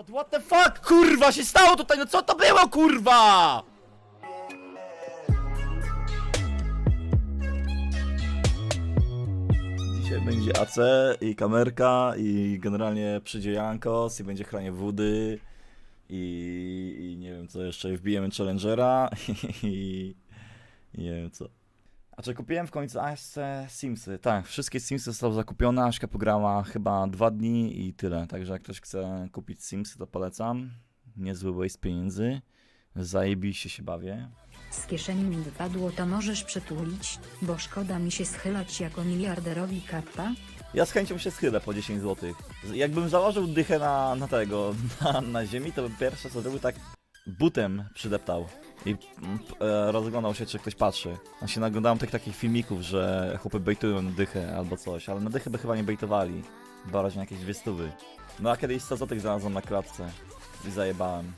But what the fuck, kurwa, się stało tutaj, no co to było, kurwa? Dzisiaj będzie AC i kamerka i generalnie przyjdzie Jankos i będzie chranie wody i, i nie wiem co jeszcze, wbijemy Challengera i, i nie wiem co. A czy kupiłem w końcu Aśce Simsy? Tak, wszystkie Simsy zostały zakupione, Aśka pograła chyba dwa dni i tyle. Także jak ktoś chce kupić Simsy, to polecam. Niezły waste pieniędzy. Zajebiście się bawię. Z kieszeni mi wypadło to możesz przytulić, bo szkoda mi się schylać jako miliarderowi kappa. Ja z chęcią się schylę po 10 zł. Jakbym założył dychę na, na tego, na, na ziemi, to bym pierwsze co zrobił tak butem przydeptał. I mm, e, rozglądał się, czy ktoś patrzy. Ja się naglądałem tych takich filmików, że chłopy bejtują na dychę albo coś, ale na dychę by chyba nie bejtowali. Barać na jakieś dwie stówy. No a kiedyś 100 zł znalazłem na klatce i zajebałem.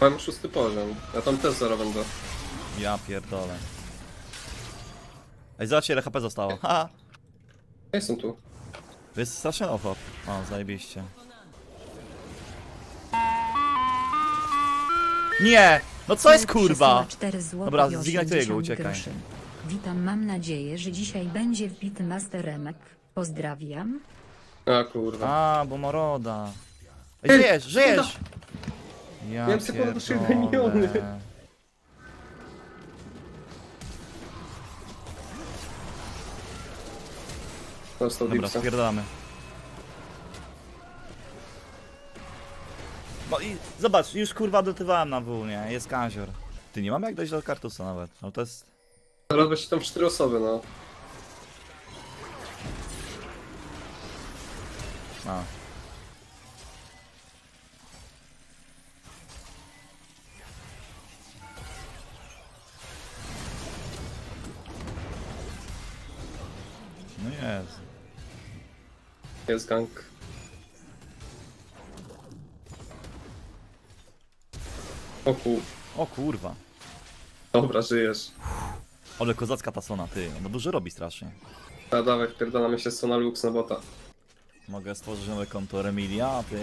Mam szósty poziom. Ja tam też zero będę. Ja pierdolę. Ej, zobaczcie ile HP zostało. Ha! Ja jestem tu. To jest straszny ochop. O, zajebiście. Nie! No co jest kurwa? 4 zł Dobra, i zignituję go, 80 uciekaj. groszy. Witam, mam nadzieję, że dzisiaj będzie wbity Masteremek. Pozdrawiam. A kurwa. A, bo moroda. Ej, żyjesz, żyjesz! Ja Miałem sekundę pierdolę. miniony. Dostał Dobra, dipsa. spierdalamy. No i zobacz, już kurwa dotywałem na W, nie? Jest kazior. Ty nie mamy jak dojść do kartusa nawet. No to jest... Teraz będzie tam cztery osoby, no. A. No jest. Jest gang. O kur... O kurwa. Dobra, żyjesz. Ale kozacka ta sona, ty. No dużo robi strasznie. A dawaj, wpierdalamy się z Sona Lux na bota. Mogę stworzyć nowe konto Remilia, a ty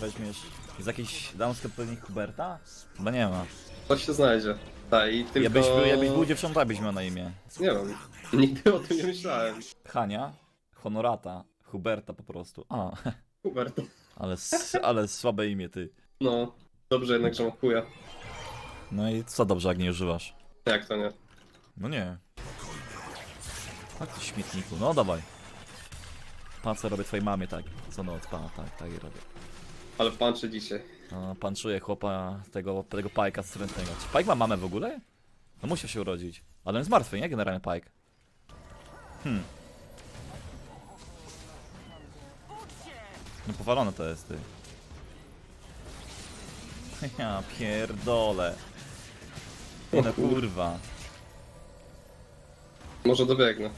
weźmiesz... Jest jakiś damski odpowiednik Huberta? Chyba nie ma. To się znajdzie. Tak, i tylko... Ja byś, był, ja byś był byś miał na imię. Nie wiem. Nigdy o tym nie myślałem. Hania, Honorata, Huberta po prostu. A, Hubert. ale, s- ale słabe imię ty. No. Dobrze jednak, że mam chuja. No i co dobrze, jak nie używasz? Jak to nie? No nie. A ty śmietniku, no dawaj. Pa co robię twojej mamie tak. Co noc, pa, tak, tak i robię. Ale panczy dzisiaj. No, panczuję chłopa tego, tego pajka strętnego. Czy Pajk ma mamę w ogóle? No musiał się urodzić. Ale on jest martwy, nie? Generalnie Pajk. Hmm. No powalone to jest, ty. Ja pierdolę. Nie No kurwa. Może dobiegnę.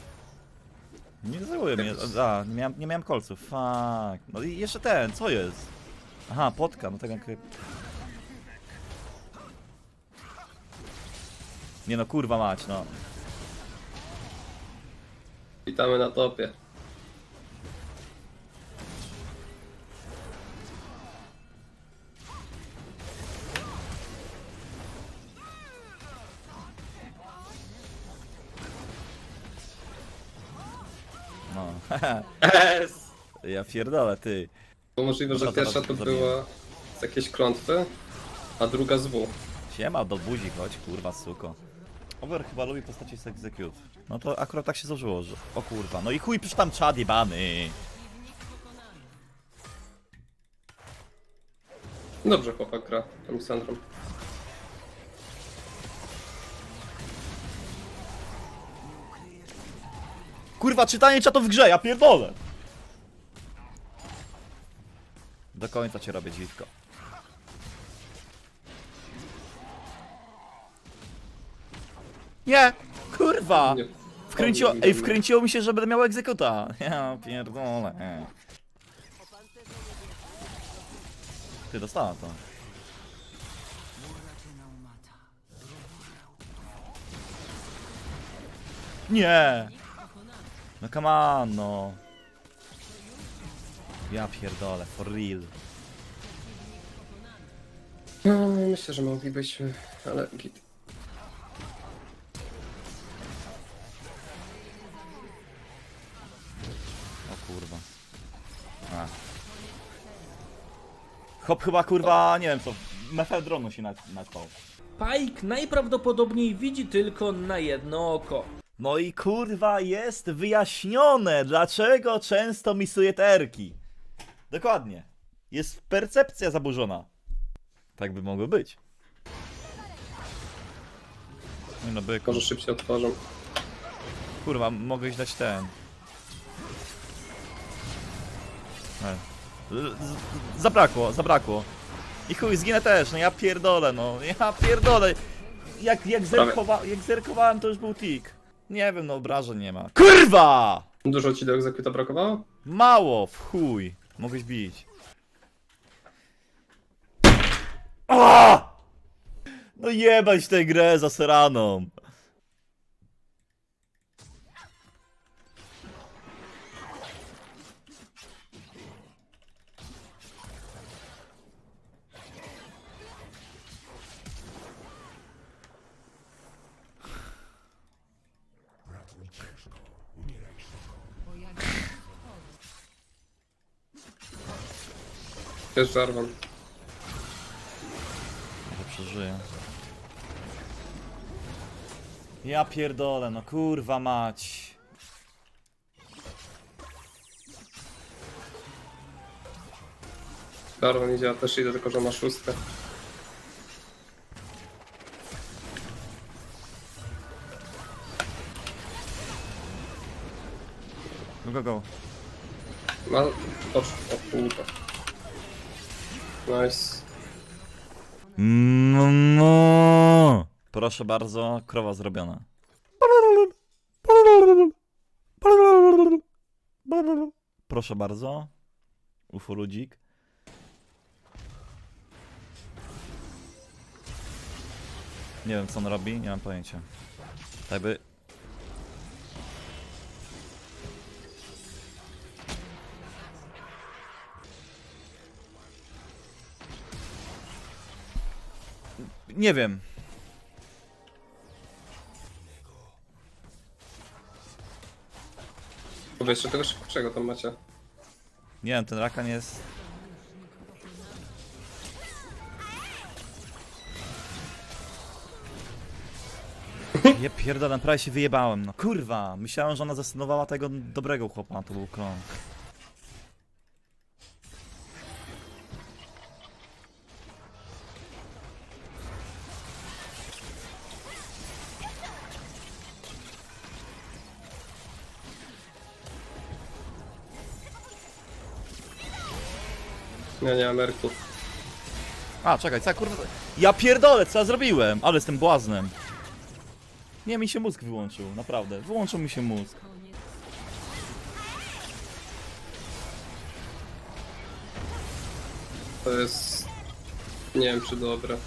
Nie zajmuje mnie. A, nie miałem, nie miałem kolców. Fuck. No i jeszcze ten, co jest? Aha, potka, no tak jak... Nie no, kurwa mać, no. Witamy na topie. Es! ja pierdolę, ty. Bo możliwe, że Dobra, pierwsza to zabiję. była z jakiejś klątwy, a druga z W. Siema, do buzi chodź, kurwa, suko. Over chyba lubi postaci z Execute. No to akurat tak się złożyło, że... O kurwa, no i chuj, przecież tam czad jebany. Dobrze chłopak gra, tam Sandrą. Kurwa, czytanie czatu w grze, ja pierdolę! Do końca cię robię dziwko. Nie! Kurwa! Nie. Wkręciło, ej, wkręciło mi się, że będę miał egzekuta. Ja pierdolę. Ty dostała to. Nie! No come on, no. Ja pierdolę, for real. No, myślę, że moglibyśmy, ale git. O kurwa. A. Hop chyba kurwa, nie wiem co, mefedronu się na- naćpał. Pike najprawdopodobniej widzi tylko na jedno oko. No i kurwa jest wyjaśnione, dlaczego często misuje te erki. Dokładnie. Jest percepcja zaburzona. Tak by mogło być. Nie no byku. Może szybciej otworzą. Kurwa, mogłeś dać ten. E. Z- z- Zabrakło, zabrakło. I chuj, zginę też, no ja pierdolę, no. Ja pierdolę. Jak, jak, zerkowa jak zerkowałem, to już był tik. Nie wiem, no obrażeń nie ma. Kurwa! Dużo ci do egzekuta brakowało? Mało, w chuj. Mogłeś bić. A! No jebać tę grę za seraną. Jest Jarvan. Może przeżyję. Ja pierdolę, no kurwa mać. Jarvan idzie, ja też idę, tylko że ma szóstkę. Go, go, go. Ma... O, o kurwa. Nice. No, no. Proszę bardzo, krowa zrobiona. Proszę bardzo. Ufo ludzik. Nie wiem co on robi, nie mam pojęcia. Tak by... Nie wiem. Wy jeszcze tego szybkiego tam macie. Nie wiem, ten rakan jest... Je pierdolę, prawie się wyjebałem, no kurwa, myślałem, że ona zastanowała tego dobrego chłopa, to był klon. Ja nie mam erków. A, czekaj, co ja kurwa... Ja pierdolę, co ja zrobiłem? Ale jestem błaznem. Nie, mi się mózg wyłączył, naprawdę, wyłączył mi się mózg. To jest... Nie wiem czy dobre.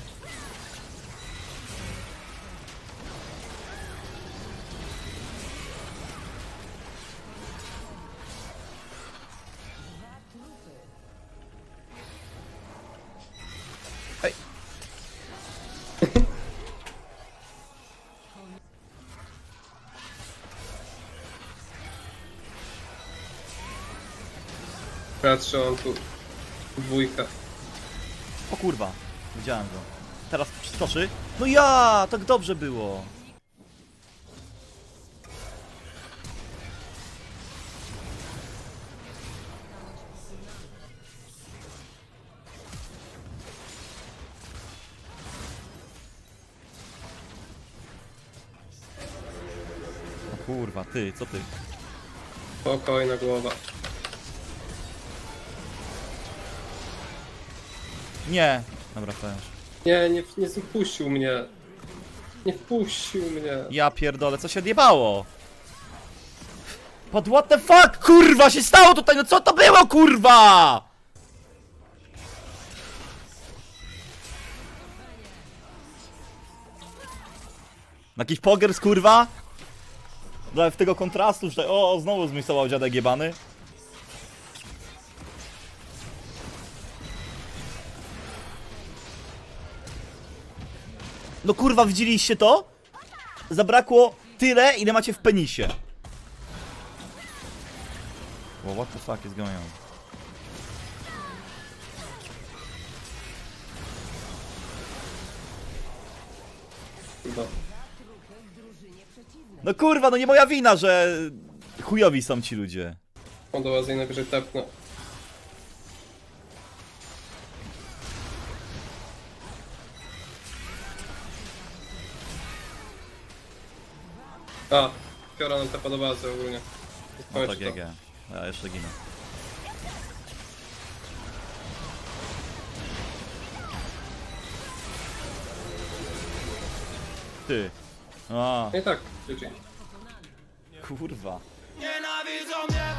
Patrzę, on tu... Dwójka. O kurwa, widziałem go. Teraz przeskoczy. No ja, tak dobrze było. O kurwa, ty, co ty? Spokojna głowa. Nie. Dobra. Nie, nie, nie wpuścił mnie. Nie wpuścił mnie. Ja pierdolę, co się odjebało? Pod what the fuck, kurwa, się stało tutaj, no co to było, kurwa? Jakiś pogers, kurwa? Dla w tego kontrastu, że o, znowu zmisował dziadek jebany. No kurwa, widzieliście to? Zabrakło tyle, ile macie w penisie. Well, what the fuck is going on? Chyba. No kurwa, no nie moja wina, że chujowi są ci ludzie. On do was i najwyżej tepnę. A, Fiora nam tepa do bazy ogólnie. No tak, to. jak ja. Ja jeszcze ginę. Ty. A, i tak, GG. kurwa. Nienawidzą mnie